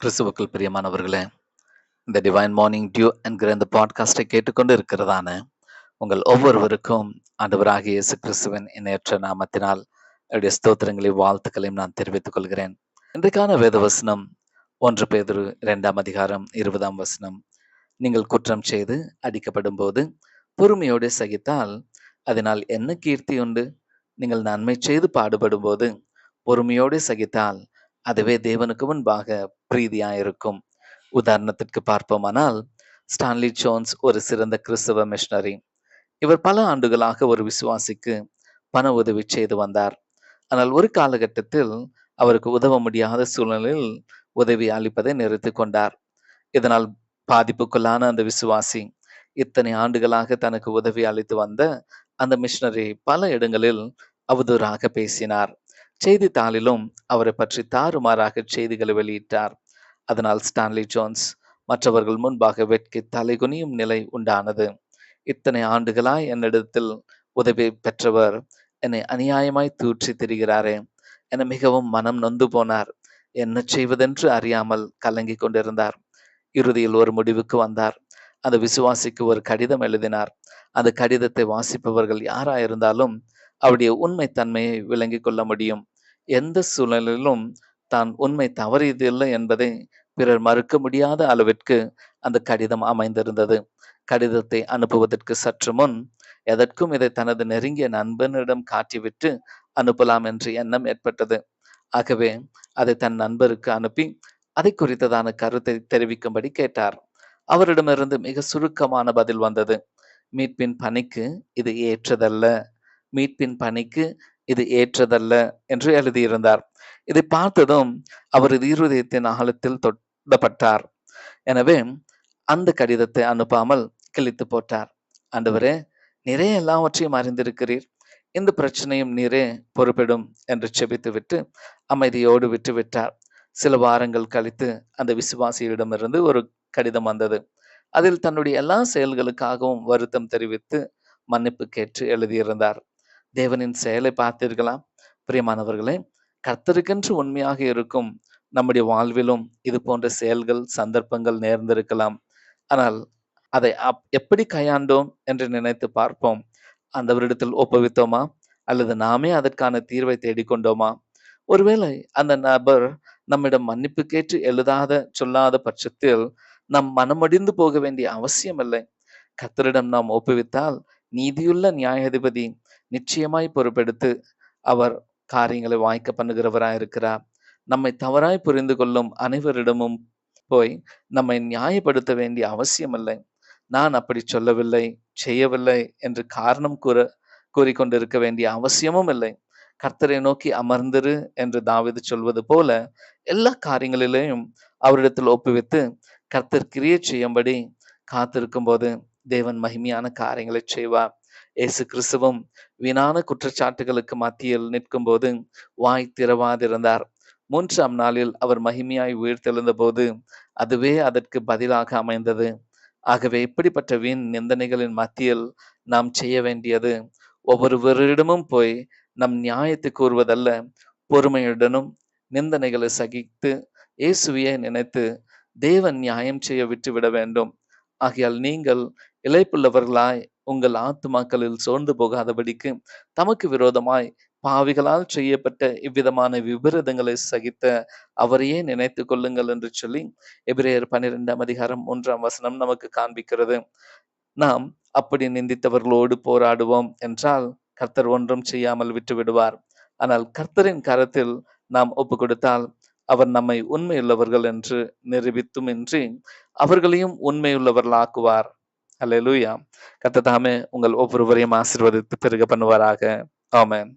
கிறிஸ்துவுக்குள் பிரியமானவர்களே இந்த டிவைன் மார்னிங் டியூ என்கிற இந்த பாட்காஸ்டை கேட்டுக்கொண்டு இருக்கிறதான உங்கள் ஒவ்வொருவருக்கும் ஆண்டவராகிய இயேசு கிறிஸ்துவின் இணையற்ற நாமத்தினால் என்னுடைய ஸ்தோத்திரங்களையும் வாழ்த்துக்களையும் நான் தெரிவித்துக் கொள்கிறேன். இன்றைக்கான வேதவசனம் ஒன்று பேதொரு இரண்டாம் அதிகாரம் இருபதாம் வசனம். நீங்கள் குற்றம் செய்து அடிக்கப்படும் போது பொறுமையோடு சகித்தால் அதனால் என்ன கீர்த்தி உண்டு? நீங்கள் நன்மை செய்து பாடுபடும் போது பொறுமையோடு சகித்தால் அதுவே தேவனுக்கு முன்பாக பிரீதியா இருக்கும் உதாரணத்திற்கு பார்ப்போமானால் ஸ்டான்லி ஜோன்ஸ் ஒரு சிறந்த கிறிஸ்தவ மிஷனரி. இவர் பல ஆண்டுகளாக ஒரு விசுவாசிக்கு பண உதவி செய்து வந்தார். ஆனால் ஒரு காலகட்டத்தில் அவருக்கு உதவ முடியாத சூழ்நிலையில் உதவி அளிப்பதை நிறுத்தி கொண்டார். இதனால் பாதிப்புக்குள்ளான அந்த விசுவாசி இத்தனை ஆண்டுகளாக தனக்கு உதவி அளித்து வந்த அந்த மிஷனரி பல இடங்களில் அவதூறாக பேசினார். செய்தித்தாளிலும் அவரை பற்றி தாறுமாறாக செய்திகளை வெளியிட்டார். அதனால் ஸ்டான்லி ஜோன்ஸ் மற்றவர்கள் முன்பாக வெட்கி தலைகுனியும் நிலை உண்டானது. இத்தனை ஆண்டுகளாய் என்னிடத்தில் உதவி பெற்றவர் என்னை அநியாயமாய் தூற்றி திரிகிறாரே. என மிகவும் மனம் நொந்து போனார். என்ன செய்வதென்று அறியாமல் கலங்கி கொண்டிருந்தார். இறுதியில் ஒரு முடிவுக்கு வந்தார். அந்த விசுவாசிக்கு ஒரு கடிதம் எழுதினார். அந்த கடிதத்தை வாசிப்பவர்கள் யாராயிருந்தாலும் அவருடைய உண்மை தன்மையை கொள்ள முடியும். எந்த சூழலிலும் தான் உண்மை தவறியதில்லை என்பதை பிறர் மறுக்க முடியாத அளவிற்கு அந்த கடிதம் அமைந்திருந்தது. கடிதத்தை அனுப்புவதற்கு சற்று முன் எதற்கும் இதை தனது நெருங்கிய நண்பனிடம் காட்டிவிட்டு அனுப்பலாம் என்று எண்ணம் ஏற்பட்டது. ஆகவே அதை தன் நண்பருக்கு அனுப்பி அதை குறித்ததான கருத்தை தெரிவிக்கும்படி கேட்டார். அவரிடமிருந்து மிக சுருக்கமான பதில் வந்தது. மீட்பின் பணிக்கு இது ஏற்றதல்ல. மீட்பின் பணிக்கு இது ஏற்றதல்ல என்று எழுதியிருந்தார். இதை பார்த்ததும் அவரது இருதயத்தின் அகலத்தில் தொட்டப்பட்டார். எனவே அந்த கடிதத்தை அனுப்பாமல் கிழித்து போட்டார். அந்தவரே நிறைய எல்லாவற்றையும் அறிந்திருக்கிறீர். இந்த பிரச்சனையும் நீரே பொறுப்பிடும் என்று செபித்து விட்டு அமைதியோடு விட்டு விட்டார் சில வாரங்கள் கழித்து அந்த விசுவாசியிடமிருந்து ஒரு கடிதம் வந்தது. அதில் தன்னுடைய எல்லா செயல்களுக்காகவும் வருத்தம் தெரிவித்து மன்னிப்பு கேட்டு எழுதியிருந்தார். தேவனின் செயலை பார்த்தீர்களா பிரியமானவர்களே கர்த்தருக்கென்று உண்மையாக இருக்கும் நம்முடைய வாழ்விலும் இது போன்ற செயல்கள் சந்தர்ப்பங்கள் நேர்ந்திருக்கலாம். ஆனால் அதை அப் எப்படி கையாண்டோம் என்று நினைத்து பார்ப்போம். அந்தவரிடத்தில் ஒப்புவித்தோமா? அல்லது நாமே அதற்கான தீர்வை தேடிக்கொண்டோமா? ஒருவேளை அந்த நபர் நம்மிடம் மன்னிப்பு கேட்டு எழுதாத சொல்லாத பட்சத்தில் நம் மனமடிந்து போக வேண்டிய அவசியம் இல்லை கத்தரிடம் நாம் ஒப்புவித்தால் நீதியுள்ள நியாயாதிபதி நிச்சயமாய் பொறுப்பெடுத்து அவர் காரியங்களை வாய்க்க பண்ணுகிறவராக இருக்கிறார். நம்மை தவறாய் புரிந்து கொள்ளும் அனைவரிடமும் போய் நம்மை நியாயப்படுத்த வேண்டிய அவசியம் இல்லை நான் அப்படி சொல்லவில்லை செய்யவில்லை என்று காரணம் கூற கூறிக்கொண்டிருக்க வேண்டிய அவசியமும் இல்லை. கர்த்தரை நோக்கி அமர்ந்திரு என்று தாவிது சொல்வது போல எல்லா காரியங்களிலேயும் அவரிடத்தில் ஒப்புவித்து கர்த்தர் கிரியை செய்யும்படி காத்திருக்கும் போது தேவன் மகிமையான காரியங்களை செய்வார். இயேசு கிறிஸ்துவும் வீணான குற்றச்சாட்டுகளுக்கு மத்தியில் நிற்கும்போது வாய் திறவாதிருந்தார். மூன்றாம் நாளில் அவர் மகிமையாய் உயிர்த்தெழுந்த போது அதுவே அதற்கு பதிலாக அமைந்தது. ஆகவே இப்படிப்பட்ட வீண் நிந்தனைகளின் மத்தியில் நாம் செய்ய வேண்டியது ஒவ்வொருவரிடமும் போய் நம் நியாயத்தை கூறுவதல்ல பொறுமையுடனும் நிந்தனைகளை சகித்து இயேசுவியை நினைத்து தேவன் நியாயம் செய்ய விட்டுவிட வேண்டும். ஆகையால் நீங்கள் இழைப்புள்ளவர்களாய் உங்கள் ஆத்துமாக்களில் சோர்ந்து போகாதபடிக்கு தமக்கு விரோதமாய் பாவிகளால் செய்யப்பட்ட இவ்விதமான விபரீதங்களை சகித்த அவரையே நினைத்து கொள்ளுங்கள் என்று சொல்லி எபிரேயர் பன்னிரெண்டாம் அதிகாரம் மூன்றாம் வசனம் நமக்கு காண்பிக்கிறது. நாம் அப்படி நிந்தித்தவர்களோடு போராடுவோம் என்றால் கர்த்தர் ஒன்றும் செய்யாமல் விட்டு விடுவார் ஆனால் கர்த்தரின் கரத்தில் நாம் ஒப்பு கொடுத்தால் அவர் நம்மை உண்மையுள்ளவர்கள் என்று நிரூபித்தும் இன்றி அவர்களையும் உண்மையுள்ளவர்களாக்குவார். ஹலெலூயா கத்த தாமே உங்கள் ஒவ்வொருவரையும் ஆசிர்வதித்து பெருக பண்ணுவாராக. ஆமேன்.